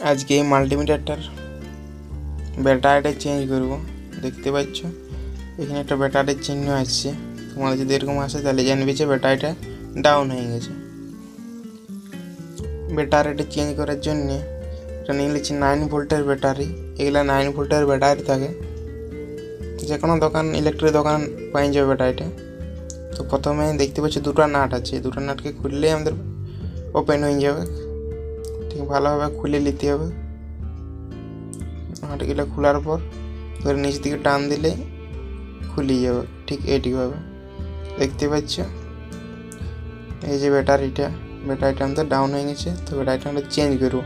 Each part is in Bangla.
আজকে এই মাল্টিমিটারটার ব্যাটারিটা চেঞ্জ করব। দেখতে পাচ্ছ? এখানে একটা ব্যাটারির চিহ্ন আসছে। তোমাদের যদি এরকম আসে, তাহলে জানবে যে ব্যাটারিটা ডাউন হয়ে গেছে। ব্যাটারিটা চেঞ্জ করার জন্যে এটা নিয়ে নিচ্ছি নাইন ভোল্টের ব্যাটারি। এগুলা নাইন ভোল্টের ব্যাটারি থাকে। যে কোনো দোকান ইলেকট্রিক দোকান পাই যাবে ব্যাটারিটা। তো প্রথমে দেখতে পাচ্ছি দুটো নাট আছে। দুটো নাটকে খুললেই আমাদের ওপেন হয়ে যাবে। ভালোভাবে খুলে নিতে হবে। নাটগুলো খোলার পর ধরে নিচ দিকে টান দিলে খুলে যাবে, ঠিক এইটিভাবে দেখতে পাচ্ছ? এই যে ব্যাটারিটা ব্যাটারিটা আমাদের ডাউন হয়ে গেছে, তো ব্যাটারিটা আমরা চেঞ্জ করব।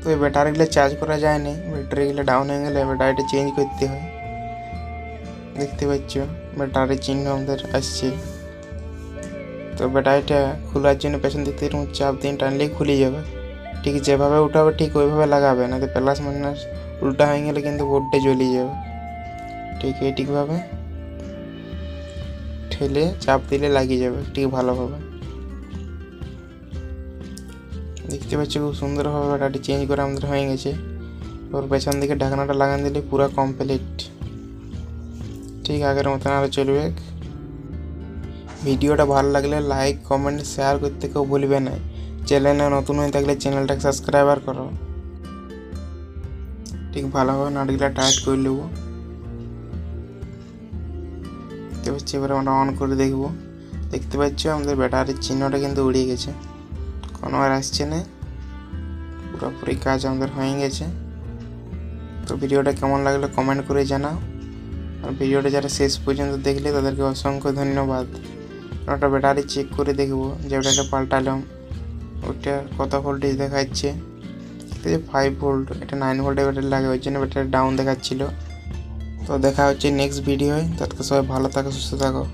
তো এই ব্যাটারিগুলো চার্জ করা যায় না ব্যাটারিগুলো ডাউন হয়ে গেলে ব্যাটারিটা চেঞ্জ করতে হয়। দেখতে পাচ্ছ? ব্যাটারির চিহ্ন আমাদের আসছে। তো ব্যাটারিটা খোলার জন্য পেছন দিক থেকে চাপ দিয়ে টানলেই খুলে যাবে। ঠিক যেভাবে উঠাবে ঠিক ওইভাবে লাগাবে না তো প্লাস মাইনাস উল্টা হয়ে গেলে কিন্তু বোর্ডটা জ্বলিয়ে যাবে। ঠিক এই ঠিকভাবে ঠেলে চাপ দিলে লাগিয়ে যাবে, ঠিক ভালোভাবে। দেখতে পাচ্ছি খুব সুন্দরভাবে ব্যাটারি চেঞ্জ করে আমাদের হয়ে গেছে। ওর পেছন দিকে ঢাকনাটা লাগান দিলে পুরো কমপ্লিট ঠিক আগের মতন আরও চলবে। ভিডিওটা ভালো লাগলে লাইক কমেন্ট শেয়ার করতে কেউ ভুলবে না। চ্যানেলে নতুন হয়ে থাকলে চ্যানেলটাকে সাবস্ক্রাইবার করো। ঠিক ভালোভাবে নাটগুলা টাইট করে নেব। দেখতে পাচ্ছি, এবার আমরা অন করে দেখব। দেখতে পাচ্ছ, আমাদের ব্যাটারির চিহ্নটা কিন্তু উড়িয়ে গেছে। কোনো আর আসছে না। পুরোপুরি কাজ আমাদের হয়ে গেছে। তো ভিডিওটা কেমন লাগল কমেন্ট করে জানাও। আর ভিডিওটা যারা শেষ পর্যন্ত দেখলে তাদেরকে অসংখ্য ধন্যবাদ। ওটা ব্যাটারি চেক করে দেখব যে ওটাকে পাল্টালাম। ওটা কত ভোল্টেজ দেখাচ্ছে? ঠিক যে ফাইভ ভোল্ট এটা নাইন ভোল্টের ব্যাটারি লাগে, ওই জন্য ব্যাটারি ডাউন দেখাচ্ছিল। তো দেখা হচ্ছে নেক্সট ভিডিওয় তাতে সবাই ভালো থাকো, সুস্থ থাকো।